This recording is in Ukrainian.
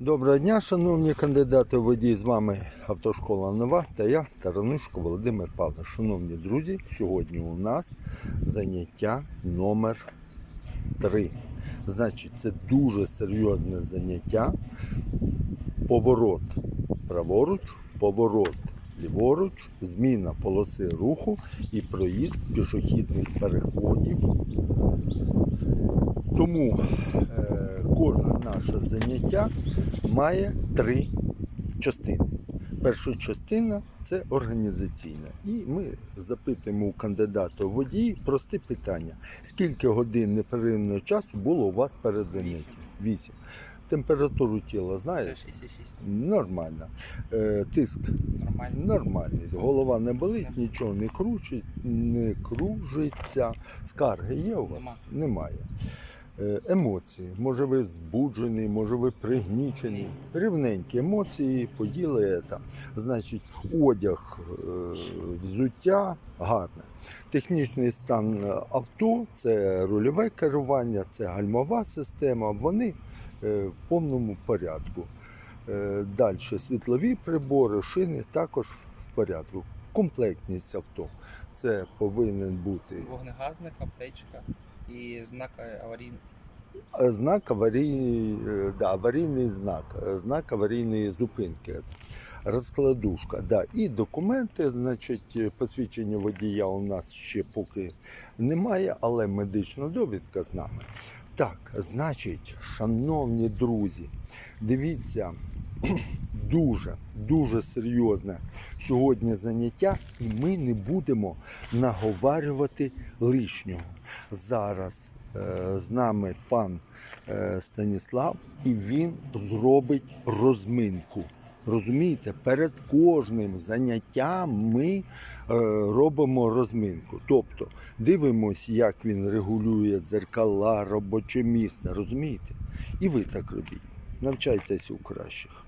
Доброго дня, шановні кандидати у водії. З вами автошкола Нова та я, Таранушко Володимир Павлович. Шановні друзі, сьогодні у нас заняття номер 3. Значить, це дуже серйозне заняття. Поворот праворуч, поворот ліворуч, зміна полоси руху і проїзд пішохідних переходів. Тому е, кожне наше заняття має три частини. Перша частина це організаційна. І ми запитуємо у кандидата у водії прості питання. Скільки годин непреривного часу було у вас перед заняттям? Вісім. Температуру тіла знаєте? 6,6. Нормально. Е, тиск Нормально. нормальний. Голова не болить, нічого не кручить, не кружиться. Скарги є у вас? Нема. Немає. Е, Емоції. Може ви збуджені, може ви пригнічені. Рівненькі емоції, поділи це. Значить, одяг, е, взуття гарне. Технічний стан авто це рульове керування, це гальмова система. Вони е, в повному порядку. Далі світлові прибори, шини також в порядку. Комплектність авто. Це повинен бути Вогнегазник, аптечка і знак аварійний. Е, Знак аварійний, е, да, аварійний знак, е, знак аварійної зупинки. Розкладушка, да. І документи, значить, е, посвідчення водія у нас ще поки немає, але медична довідка з нами. Так, значить, шановні друзі, дивіться, дуже, дуже серйозне сьогодні заняття, і ми не будемо наговарювати лишнього. Зараз е, з нами пан е, Станіслав, і він зробить розминку. Розумієте, перед кожним заняттям ми е, робимо розминку. Тобто дивимося, як він регулює дзеркала, робоче місце. Розумієте? І ви так робіть. Навчайтеся у кращих.